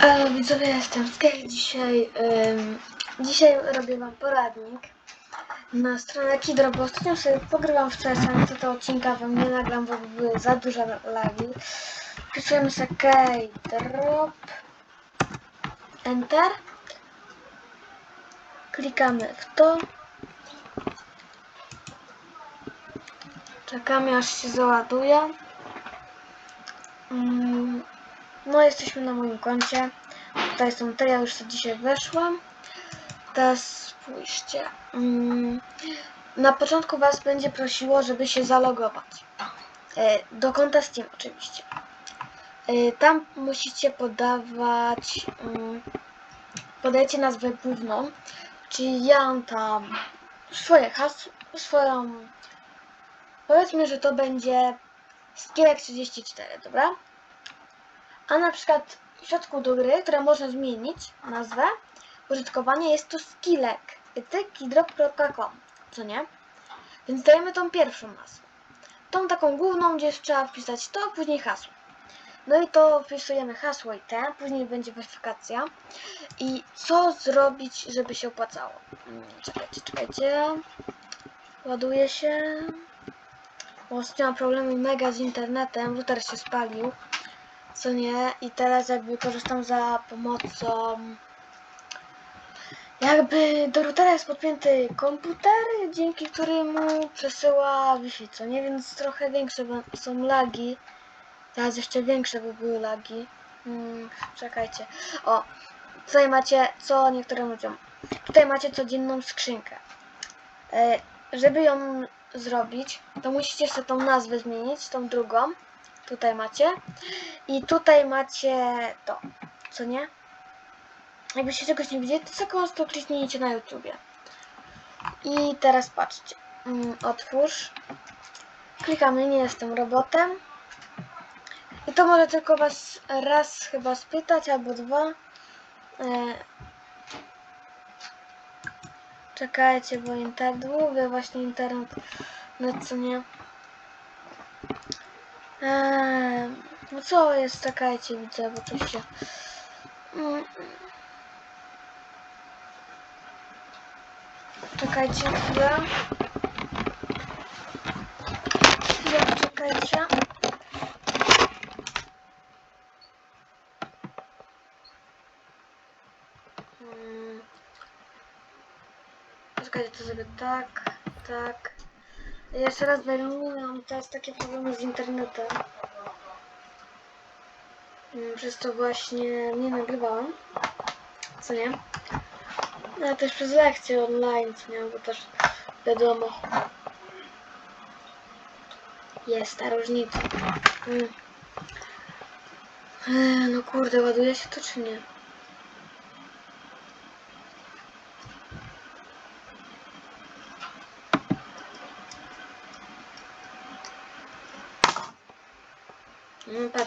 E, widzowie, jestem Sky. Dzisiaj, ym, dzisiaj robię wam poradnik na stronę Kidro, bo ostatnio sobie pogrywam w CS, ale to odcinka wam nie nagram, bo by były za duże lagi. Wpisujemy sobie Keydrop, Enter, klikamy w to, czekamy aż się załaduje. Mm, No, jesteśmy na moim koncie. Tutaj są te, ja już sobie dzisiaj weszłam. Teraz spójrzcie. Mm, Na początku Was będzie prosiło, żeby się zalogować. E, Do konta Steam oczywiście. E, Tam musicie podawać, mm, podajcie nazwę główną, czyli ja mam tam swoje hasło, swoją, powiedzmy, że to będzie Skillek 34, dobra? A na przykład w środku do gry, które można zmienić nazwę użytkowania jest to skillek kidrop.com, co nie? Więc dajemy tą pierwszą nazwę. Tą taką główną, gdzie trzeba wpisać to, później hasło. No i to wpisujemy hasło i te, później będzie weryfikacja. I co zrobić, żeby się opłacało? Czekajcie, czekajcie. Ładuje się. Ostatnio mam problemy mega z internetem, router się spalił co nie? I teraz jakby korzystam za pomocą jakby do routera jest podpięty komputer, dzięki któremu przesyła Wi-Fi, co nie, więc trochę większe są lagi. Teraz jeszcze większe by były lagi. Hmm, czekajcie. O, tutaj macie co niektórym ludziom. Tutaj macie codzienną skrzynkę. E, żeby ją zrobić to musicie sobie tą nazwę zmienić, tą drugą tutaj macie i tutaj macie to, co nie? Jakbyście czegoś nie widzieli, to sobie po kliknijcie na YouTubie. I teraz patrzcie. Mm, Otwórz. Klikamy, nie jestem robotem. I to może tylko was raz chyba spytać, albo dwa. E... Czekajcie, bo internet, mówię właśnie internet, no co nie. Eee, no co jest, czekajcie, widzę, bo to się... Mm. Czekajcie chwilę. Chwilę, czekajcie. Mm. Czekajcie, to zrobię tak, tak. Jeszcze raz wyeliminuję, mam teraz takie problemy z internetem. Mm, Przez to właśnie nie nagrywałam. Co nie? No, też przez lekcje online, co nie? Bo też wiadomo. Jest ta różnica. Mm. Eee, No kurde, ładuje się to czy nie?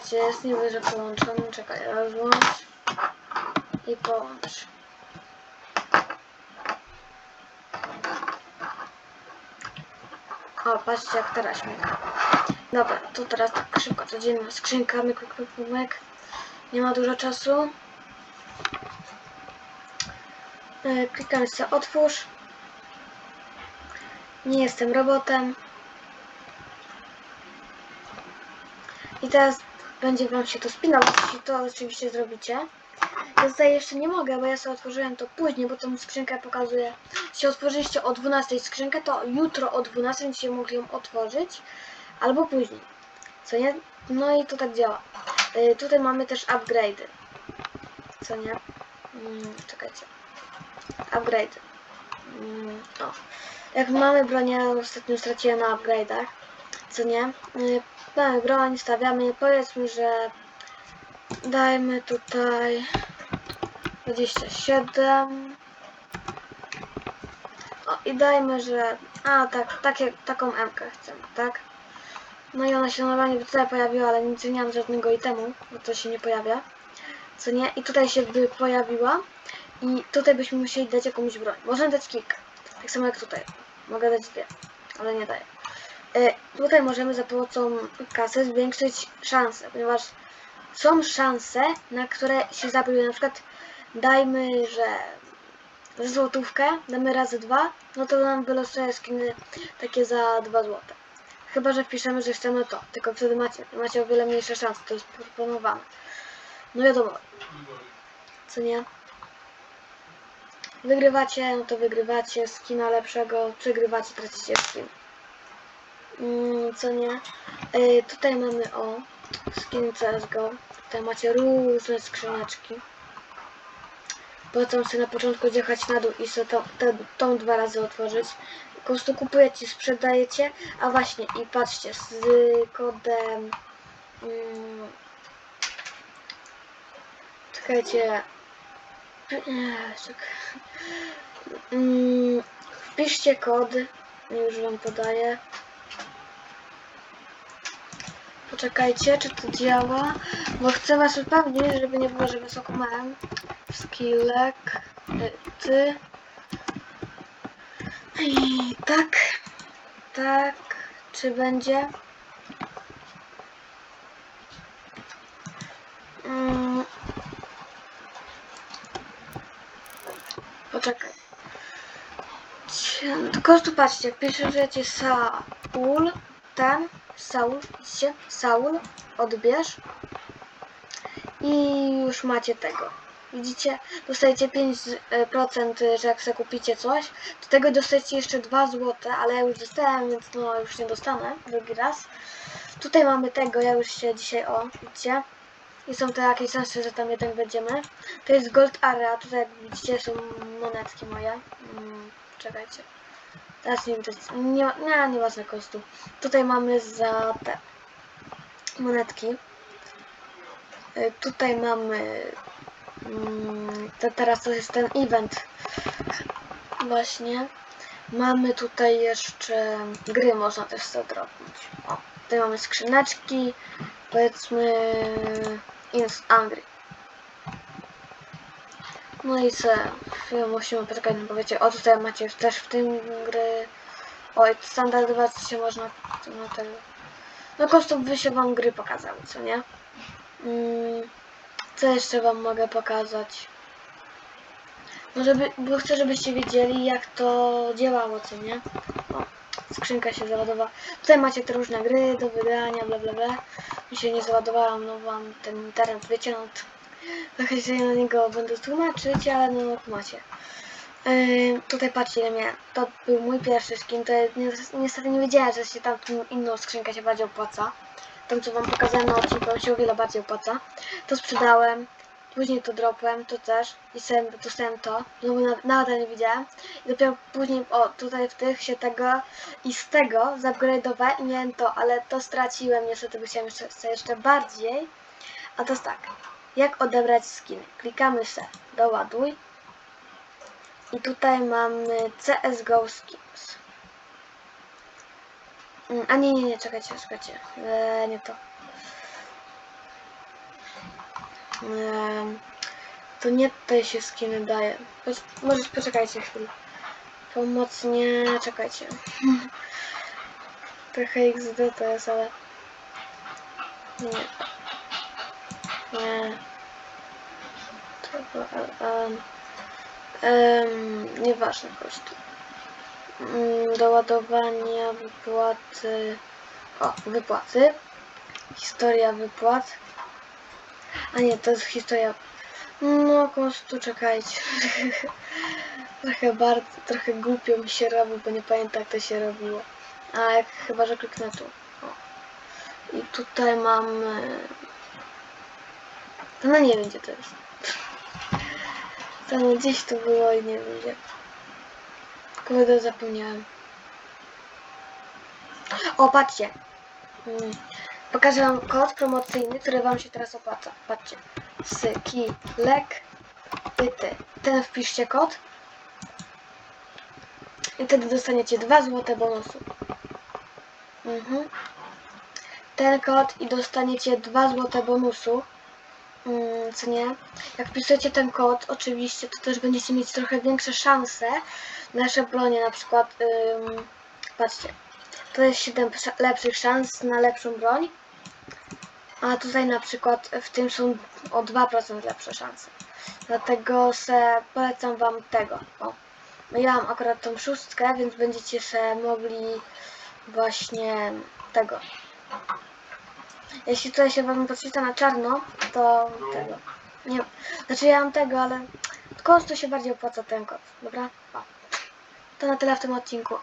Patrzcie, jest niby, że połączony. Czekaj, rozłącz i połącz. O, patrzcie jak teraz mika. Dobra, to teraz tak szybko, codzienna skrzynka, myk, myk, myk. Nie ma dużo czasu. E, Klikam sobie otwórz. Nie jestem robotem. I teraz będzie wam się to spinało, jeśli to oczywiście zrobicie. Ja tutaj jeszcze nie mogę, bo ja sobie otworzyłem to później, bo tą skrzynkę pokazuję. Jeśli otworzyliście o 12 skrzynkę, to jutro o 12 będziecie mogli ją otworzyć, albo później. Co nie? No i to tak działa. Y, tutaj mamy też upgrade'y. Co nie? Mm, czekajcie. Upgrade. Mm, o. Jak mamy broń, ja ostatnio straciłem na upgrade'ach. Co nie? Y, mamy broń, stawiamy, powiedzmy, że dajmy tutaj 27 o, i dajmy, że a tak, takie, taką MK chcemy, tak? No i ona się normalnie by tutaj pojawiła, ale nic nie mam żadnego itemu, bo to się nie pojawia. Co nie? I tutaj się by pojawiła i tutaj byśmy musieli dać jakąś broń. Możemy dać kilka. Tak samo jak tutaj. Mogę dać dwie, ale nie daję. E, tutaj możemy za pomocą kasy zwiększyć szanse, ponieważ są szanse, na które się zablokuje. Na przykład dajmy, że złotówkę damy razy dwa, no to nam wylosuje skiny takie za 2 złote. Chyba, że wpiszemy, że chcemy to, tylko wtedy macie, macie o wiele mniejsze szanse, to jest proponowane. No wiadomo, co nie? Wygrywacie, no to wygrywacie skina lepszego, przegrywacie, tracicie skin. Mm, co nie? Tutaj mamy o skin CSGO. Tutaj macie różne skrzyneczki. Polecam sobie na początku zjechać na dół i sobie te, tą dwa razy otworzyć. Po prostu kupujecie, sprzedajecie. A właśnie, i patrzcie, z kodem... Mm, czekajcie. Mm, wpiszcie kod. Już wam podaję. Poczekajcie, czy to działa. Bo chcę was upewnić, żeby nie było, że wysoko małem. Skillek. Ty. I tak. Tak. Czy będzie? Mm. Poczekaj. Tylko tu patrzcie, piszecie Saul, ten, Saul, widzicie? Saul, odbierz. I już macie tego. Widzicie? Dostajecie 5%, że jak sobie kupicie coś, do tego dostajecie jeszcze 2 złote, ale ja już dostałem, więc no już nie dostanę drugi raz. Tutaj mamy tego, ja już się dzisiaj, o, widzicie? I są te jakieś szanse, że tam jeden będziemy. To jest Gold Area, tutaj jak widzicie są monetki moje. Mm, czekajcie. Teraz nie widać. Nie, ma- nie, nie ważne kostu. Tutaj mamy za te monetki. Y, Tutaj mamy. Mm, to teraz to jest ten event. Właśnie. Mamy tutaj jeszcze gry, można też dropnąć. O, tutaj mamy skrzyneczki. Powiedzmy. Ins Angry. No i co? Musimy poczekać, bo wiecie, o tutaj macie też w tym gry. Oj, standardować się można na tego. No kostów by się wam gry pokazały, co nie? Mm, co jeszcze wam mogę pokazać? No żeby, bo chcę, żebyście wiedzieli jak to działało, co nie? O, skrzynka się załadowała. Tutaj macie te różne gry do wygrania, bla bla bla. Mi się nie załadowałam, no wam ten internet, no to trochę się na niego będę tłumaczyć, ale no macie. Yy, tutaj patrzcie ile miałem. To był mój pierwszy skin. To ni niestety nie wiedziałem, że się tam inną skrzynkę się bardziej opłaca. Tą co wam pokazałem na odcinku się o wiele bardziej opłaca. To sprzedałem. Później to dropłem, to też. I sobie dostałem to. No bo na- nadal nie widziałem. I dopiero później, o tutaj w tych się tego i z tego zupgrade'owałem i miałem to, ale to straciłem. Niestety bo chciałem jeszcze, jeszcze bardziej. A to jest tak. Jak odebrać skiny? Klikamy se doładuj. I tutaj mamy CSGO Skins. Mm, A nie, nie, nie, czekajcie, czekajcie. Eee, nie to. Eee, to nie tutaj się skiny daje. Poc- Może poczekajcie chwilę. Pomocnie, czekajcie. Trochę XD to jest, ale... Nie. Nie. To, um, um, nieważne koszty. Mm, do ładowania, wypłaty. O, wypłaty. Historia wypłat. A nie, to jest historia. No, kosztu, czekajcie. trochę bardzo, trochę głupio mi się robi, bo nie pamiętam jak to się robiło. A jak chyba, że kliknę tu. O. I tutaj mamy. No nie wiem gdzie to jest. Tam gdzieś tu było i nie wiem gdzie. Kurde, zapomniałem. O, patrzcie. Mm. Pokażę wam kod promocyjny, który wam się teraz opłaca. Patrzcie. Skilek pyty. Ten wpiszcie kod. I wtedy dostaniecie 2 złote bonusu. Mhm. Ten kod i dostaniecie 2 złote bonusu. Mm, co nie? Jak wpisujecie ten kod, oczywiście, to też będziecie mieć trochę większe szanse na szablonie, na przykład, ym, patrzcie, to jest 7 sza- lepszych szans na lepszą broń. A tutaj na przykład w tym są o 2% lepsze szanse. Dlatego se polecam wam tego. O. Ja mam akurat tą szóstkę, więc będziecie se mogli właśnie tego. Jeśli tutaj się wam podświetla na czarno, to tego. Nie, znaczy ja mam tego, ale kod to się bardziej opłaca ten kod, dobra? O. To na tyle w tym odcinku.